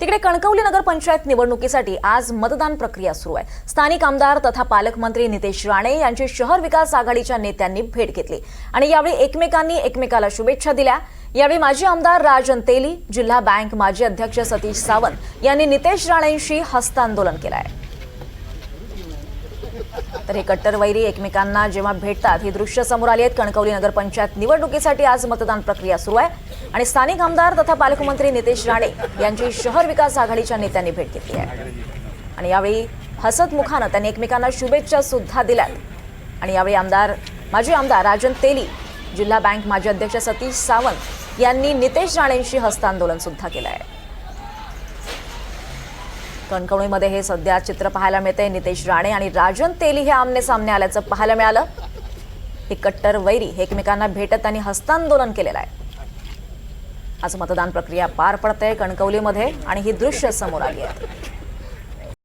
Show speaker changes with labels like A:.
A: तिकडे कणकवली नगर पंचायत निवडणुकीसाठी आज मतदान प्रक्रिया सुरू आहे. स्थानिक आमदार तथा पालकमंत्री नितेश राणे यांची शहर विकास आघाडीच्या नेत्यांनी भेट घेतली आणि यावेळी एकमेकांनी एकमेकाला शुभेच्छा दिल्या. यावेळी माजी आमदार राजन तेली जिल्हा बँक माजी अध्यक्ष सतीश सावंत यांनी नितेश राणेंशी हस्तांदोलन केलं आहे. तर हे कट्टरवैरी एकमेकांना जेव्हा भेटतात ही दृश्य समोर आली आहेत. कणकवली नगर पंचायत निवडणुकीसाठी आज मतदान प्रक्रिया सुरू आहे. आणि स्थानिक आमदार तथा पालकमंत्री नितेश राणे यांची शहर विकास आघाडीच्या नेत्यांनी भेट घेतली आहे. आणि यावेळी हसतमुखानं त्यांनी एकमेकांना शुभेच्छा सुद्धा दिल्यात. आणि यावेळी आमदार माजी आमदार राजन तेली जिल्हा बँक माजी अध्यक्ष सतीश सावंत यांनी नितेश राणेंशी हस्तांदोलन सुद्धा केलं आहे. कणकवलीमध्ये हे सध्या चित्र पाहायला मिळते नितेश राणे आणि राजन तेली हे आमने सामने आल्याचं पाहायला मिळालं. हे कट्टर वैरी हे एकमेकांना भेटत आणि हस्तांदोलन केलेलं आहे. आज मतदान प्रक्रिया पार पडते कणकवलीमध्ये आणि ही दृश्य समोर आली आहेत